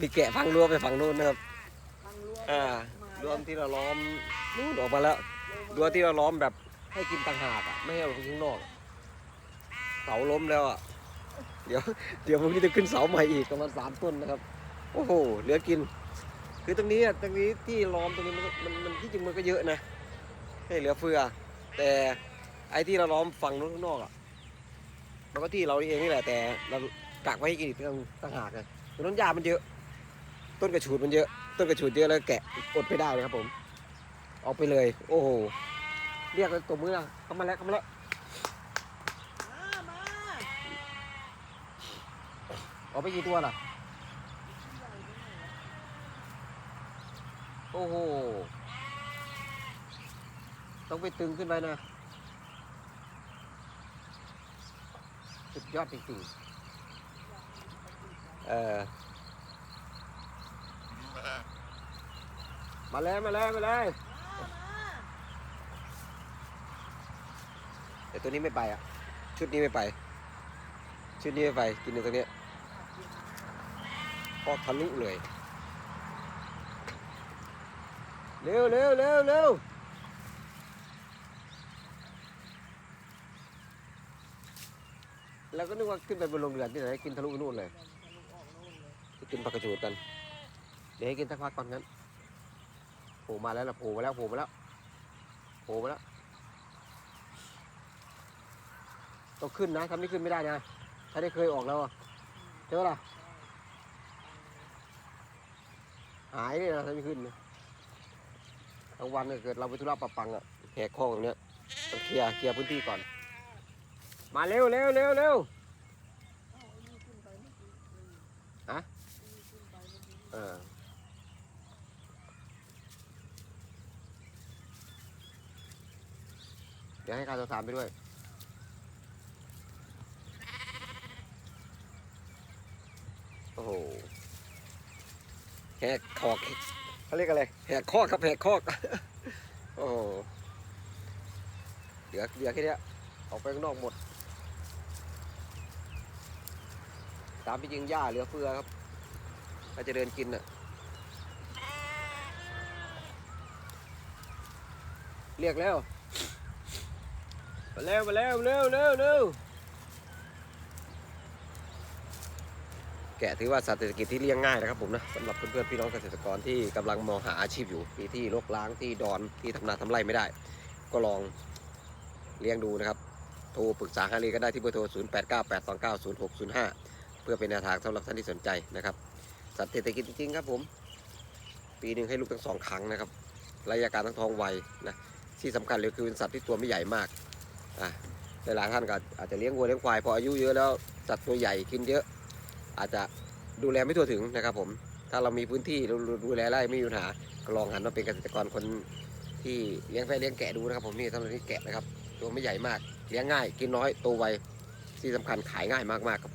มีแกะพังรั้วไปฝั่งนู้นนะครับอ่ารั้วที่เราล้อมนู่นออกมาแล้วรั้วที่เราล้อมแบบให้กินต่างหากอะไม่ให้ออกไปข้างนอกเสาล้มแล้วอะเดี๋ยวเดี๋ยวพรุ่งนี้จะขึ้นเสาใหม่อีกประมาณสามต้นนะครับ โอ้โหเหลือกิน คือตรงนี้อะตรงนี้ที่ล้อมตรงนี้มันมันมันที่จริงมันก็เยอะนะให้เหลือเฟือ แต่ไอ้ที่เราล้อมฝั่งนู้นข้างนอกอะมันก็ที่เราเองนี่แหละแต่เรากักไว้ให้กินต่างต่างหากเลยตรงนั้นหญ้ามันเยอะ ต้นกระฉูดมันเยอะ ต้นกระฉูดเยอะแล้วแกะอดไม่ได้เลยครับผมเอาไปเลย โอ้โห เรียกตัวมือเข้ามาแล้วเข้ามาแล้วมามาเอาไปกี่ตัวล่ะ โอ้โห ต้องไปตึงขึ้นไปนะ สุดยอดจริงๆ เออ มาเลยมาเลยมาเลยแต่ตัวนี้ไม่ไปอะ ชุดนี้ไม่ไป ชุดนี้ไม่ไป กินอยู่ตรงเนี้ยก็ทะลุเลย เร็วเร็วเร็วเร็วแล้วก็นึกว่าขึ้นไปบนโรงเรือนที่ไหนกินทะลุไปนู่นเลยทะลุออกโน่นเลย กินปลากระจูดกัน เดี๋ยวให้กินสักพักก่อนงั้นโผล่มาแล้วนะโผล่มาแล้วโผล่มาแล้วโผล่มาแล้วต้องขึ้นนะทำไม่ขึ้นไม่ได้นะถ้าได้เคยออกแล้วใช่ไหมล่ะหายเลยนะถ้าไม่ขึ้นนะกลางวันเนี่ยเกิดเราไปธุระปะปังอะแหกข้อตรงเนี้ยต้องเคลียร์เคลียร์พื้นที่ก่อน มาเร็วเร็วเร็วเร็วเอ้าไอ้นี่ขึ้นไปเอกี้ฮะเออ เดี๋ยวให้การตัวสามไปด้วย โอ้โหแหกคอกเขาเรียกอะไรแหกคอกครับแหกคอก โอ้โหเหลือเหลือแค่เนี้ออกไปข้างนอกหมด ตามที่จริงหญ้าเหลือเฟือครับถ้าจะเดินกินน่ะ เรียกแล้ว มาเร็วมาเร็วเร็วเร็วเร็วแกะถือว่าสัตว์เศรษฐกิจที่เลี้ยงง่ายนะครับผมนะสำหรับเพื่อนๆพี่น้องเกษตรกรที่กำลังมองหาอาชีพอยู่มีที่รกร้างที่ดอนที่ทำนาทำไรไม่ได้ ก็ลองเลี้ยงดูนะครับ โทรปรึกษาหารือกันได้ที่เบอร์โทร 0 8 9 8 2 9 0 6 0 5 เพื่อเป็นแนวทางสำหรับท่านที่สนใจนะครับ สัตว์เศรษฐกิจจริงๆครับผม ปีหนึ่งให้ลูกทั้งสองครั้งนะครับระยะการทั้งท้องไวนะที่สำคัญเลยคือเป็นสัตว์ที่ตัวไม่ใหญ่มาก อะหลายท่านก็อาจจะเลี้ยงวัวเลี้ยงควายพออายุเยอะแล้วสัตว์ตัวใหญ่กินเยอะ อาจจะดูแลไม่ทั่วถึงนะครับผมถ้าเรามีพื้นที่เราดูแลไร่ไม่มีปัญหาก็ลองหันมาเป็นเกษตรกรคนที่เลี้ยงแพะเลี้ยงแกะดูนะครับผมนี่ทำอะไรนี่แกะนะครับ ตัวไม่ใหญ่มากเลี้ยงง่าย กินน้อยโตไวที่สำคัญขายง่ายมากๆครับ